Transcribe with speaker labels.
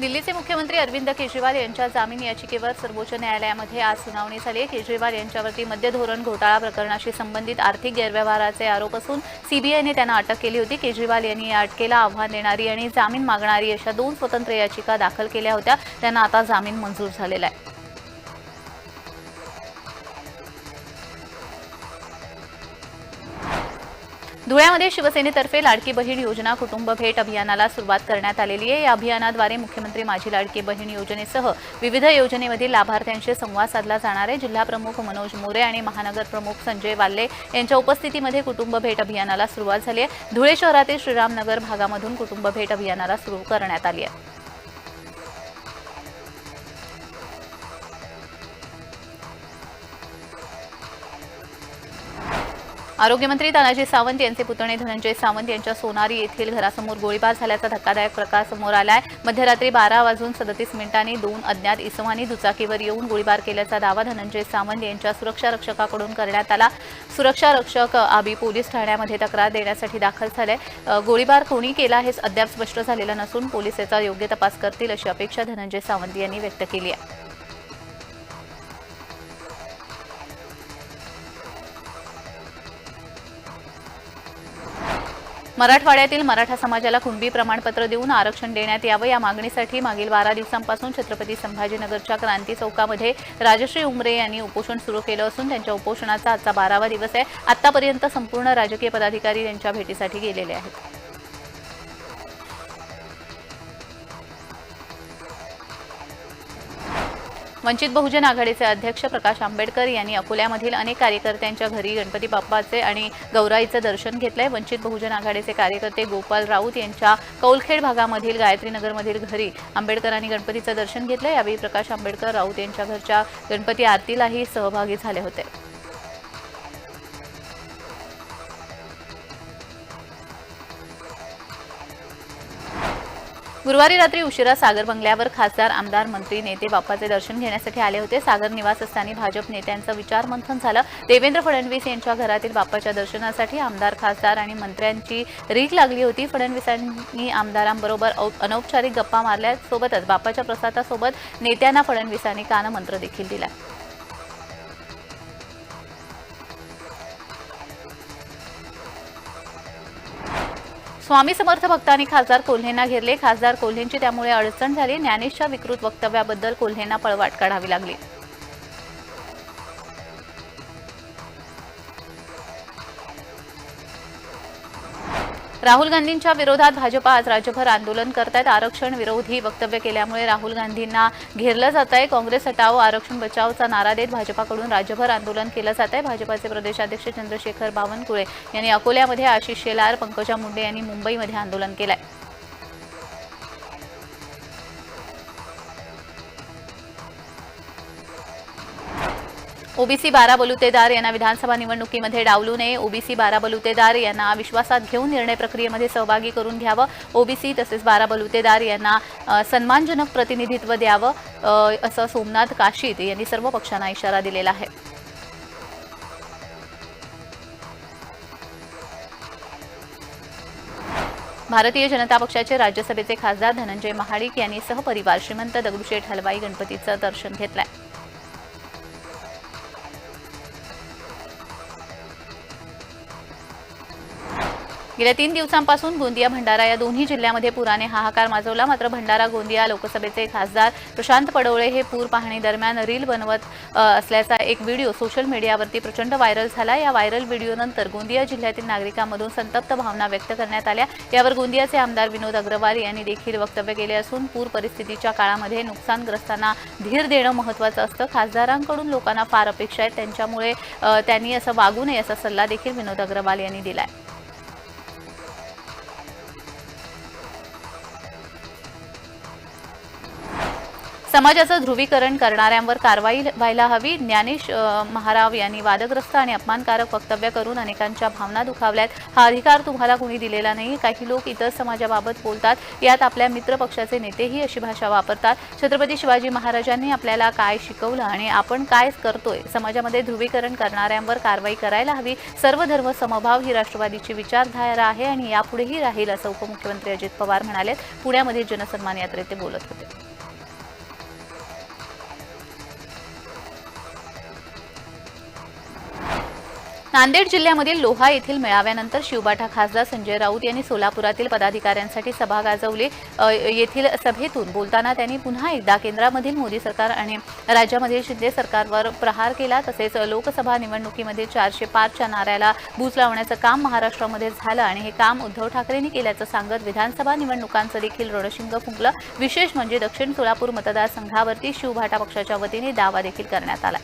Speaker 1: दिल्लीचे मुख्यमंत्री अरविंद केजरीवाल यांच्या जामीन याचिकेवर सर्वोच्च न्यायालयामध्ये आज सुनावणी झाली आहे. केजरीवाल यांच्यावरती मद्य धोरण घोटाळा प्रकरणाशी संबंधित आर्थिक गैरव्यवहाराचे आरोप असून सीबीआयने त्यांना अटक केली होती. केजरीवाल यांनी या अटकेला आव्हान देणारी आणि जामीन मागणारी अशा दोन स्वतंत्र याचिका दाखल केल्या होत्या. त्यांना आता जामीन मंजूर झालेला आहे. धुळ्यामध्ये शिवसेनेतर्फे लाडकी बहीण योजना कुटुंब भेट अभियानाला सुरुवात करण्यात आलेली आहे. या अभियानाद्वारे मुख्यमंत्री माझी लाडकी बहीण योजनेसह विविध योजनेमधील लाभार्थ्यांशी संवाद साधला जाणार आहे. जिल्हा प्रमुख मनोज मोरे आणि महानगर प्रमुख संजय वाल्ले यांच्या उपस्थितीमध्ये कुटुंब भेट अभियानाला सुरुवात झाली आहे. धुळे शहरातील श्रीरामनगर भागामधून कुटुंब भेट अभियानाला सुरू करण्यात आली आहे. आरोग्यमंत्री तानाजी सावंत यांचे पुतणे धनंजय सावंत यांच्या सोनारी येथील घरासमोर गोळीबार झाल्याचा धक्कादायक प्रकार समोर आलाय. मध्यरात्री बारा वाजून सदतीस मिनिटांनी दोन अज्ञात इसमानी दुचाकीवर येऊन गोळीबार केल्याचा दावा धनंजय सावंत यांच्या सुरक्षा रक्षकाकडून करण्यात आला. सुरक्षा रक्षक आबी पोलीस ठाण्यामध्ये तक्रार देण्यासाठी दाखल झाले. गोळीबार कोणी केला हे अद्याप स्पष्ट झालेलं नसून पोलीस याचा योग्य तपास करतील अशी अपेक्षा धनंजय सावंत यांनी व्यक्त केली आहे. मराठवाड्यातील मराठा समाजाला कुणबी प्रमाणपत्र देऊन आरक्षण देण्यात यावं या मागणीसाठी मागील बारा दिवसांपासून छत्रपती संभाजीनगरच्या क्रांती चौकामध्ये राजश्री उमरे यांनी उपोषण सुरू केलं असून त्यांच्या उपोषणाचा आजचा बारावा दिवस आहे. आतापर्यंत संपूर्ण राजकीय पदाधिकारी त्यांच्या भेटीसाठी गेलेले आहेत. वंचित बहुजन आघाडीचे अध्यक्ष प्रकाश आंबेडकर यांनी अकोल्यामधील अनेक कार्यकर्त्यांच्या घरी गणपती बाप्पाचे आणि गौराईचं दर्शन घेतलंय. वंचित बहुजन आघाडीचे कार्यकर्ते गोपाल राऊत यांच्या कौलखेड भागामधील गायत्रीनगरमधील घरी आंबेडकरांनी गणपतीचं दर्शन घेतलं यावेळी प्रकाश आंबेडकर राऊत यांच्या घरच्या गणपती आरतीलाही सहभागी झाले होते. गुरुवारी रात्री उशिरा सागर बंगल्यावर खासदार आमदार मंत्री नेते बाप्पाचे दर्शन घेण्यासाठी आले होते. सागर निवासस्थानी भाजप नेत्यांचं विचारमंथन झालं. देवेंद्र फडणवीस यांच्या घरातील बाप्पाच्या दर्शनासाठी आमदार खासदार आणि मंत्र्यांची रीक लागली होती. फडणवीसांनी आमदारांबरोबर औ- अनौपचारिक गप्पा मारल्या. सोबतच बाप्पाच्या प्रसादासोबत नेत्यांना फडणवीसांनी कानमंत्र देखील दिला. स्वामी समर्थ भक्तांनी खासदार कोल्हेंना घेरले. खासदार कोल्हेंची त्यामुळे अडचण झाली. ज्ञानेशच्या विकृत वक्तव्याबद्दल कोल्हेंना पळवाट काढावी लागली. राहुल गांधींच्या विरोधात भाजपा आज राज्यभर आंदोलन करत आहेत आरक्षण विरोधी वक्तव्य केल्यामुळे राहुल गांधींना घेरलं जात आहे काँग्रेस हटाव आरक्षण बचावचा नारा देत भाजपाकडून राज्यभर आंदोलन केलं जात आहे भाजपाचे प्रदेशाध्यक्ष चंद्रशेखर बावनकुळे यांनी अकोल्यामध्ये आशिष शेलार पंकजा मुंडे यांनी मुंबईमध्ये आंदोलन केलं आहे ओबीसी बारा बलुतेदार यांना विधानसभा निवडणुकीमध्ये डावलू नये. ओबीसी बारा बलुतेदार यांना विश्वासात घेऊन निर्णय प्रक्रियेमध्ये सहभागी करून घ्यावं. ओबीसी तसेच बारा बलुतेदार यांना सन्मानजनक प्रतिनिधित्व द्यावं असं सोमनाथ काशीद यांनी सर्व पक्षांना इशारा दिलेला आहे. भारतीय जनता पक्षाचे राज्यसभेचे खासदार धनंजय महाडिक यांनी सहपरिवार श्रीमंत दगडूशेठ हलवाई गणपतीचं दर्शन घेतलंय. गेल्या तीन दिवसांपासून गोंदिया भंडारा या दोन्ही जिल्ह्यामध्ये पुराने हाहाकार माजवला. मात्र भंडारा गोंदिया लोकसभेचे खासदार प्रशांत पडवळे हे पूर पाहणी दरम्यान रील बनवत असल्याचा एक व्हिडिओ सोशल मीडियावरती प्रचंड व्हायरल झाला. या व्हायरल व्हिडिओनंतर गोंदिया जिल्ह्यातील नागरिकांमधून संतप्त भावना व्यक्त करण्यात आल्या. यावर गोंदियाचे आमदार विनोद अग्रवाल यांनी देखील वक्तव्य केले असून पूर परिस्थितीच्या काळामध्ये नुकसानग्रस्तांना धीर देणं महत्त्वाचं असतं. खासदारांकडून लोकांना फार अपेक्षा आहेत. त्यांच्यामुळे त्यांनी असं वागू नये असा सल्ला देखील विनोद अग्रवाल यांनी दिलाय. समाजाचं ध्रुवीकरण करणाऱ्यांवर कारवाई व्हायला हवी. ज्ञानेश महाराव यांनी वादग्रस्त आणि अपमानकारक वक्तव्य करून अनेकांच्या भावना दुखावल्यात. हा अधिकार तुम्हाला कुणी दिलेला नाही काही लोक इतर समाजाबाबत बोलतात. यात आपल्या मित्रपक्षाचे नेतेही अशी भाषा वापरतात. छत्रपती शिवाजी महाराजांनी आपल्याला काय शिकवलं आणि आपण काय करतोय? समाजामध्ये ध्रुवीकरण करणाऱ्यांवर कारवाई करायला हवी. सर्व धर्म समभाव ही राष्ट्रवादीची विचारधारा आहे आणि यापुढेही राहील असं उपमुख्यमंत्री अजित पवार म्हणाले पुण्यामध्ये जनसन्मान यात्रेत ते बोलत होते. नांदेड जिल्ह्यामधील लोहा येथील मेळाव्यानंतर शिवबाठा खासदार संजय राऊत यांनी सोलापुरातील पदाधिकाऱ्यांसाठी सभा गाजवली. येथील सभेतून बोलताना त्यांनी पुन्हा एकदा केंद्रामधील मोदी सरकार आणि राज्यामधील शिंदे सरकारवर प्रहार केला. तसेच लोकसभा निवडणुकीमध्ये चारशे पाचच्या नाऱ्याला बूज लावण्याचं काम महाराष्ट्रामध्ये झालं आणि हे काम उद्धव ठाकरेंनी केल्याचं सांगत विधानसभा निवडणुकांचं देखील रणशिंग फुंकलं. विशेष म्हणजे दक्षिण सोलापूर मतदारसंघावरती शिवभाटा पक्षाच्या वतीने दावा देखील करण्यात आला.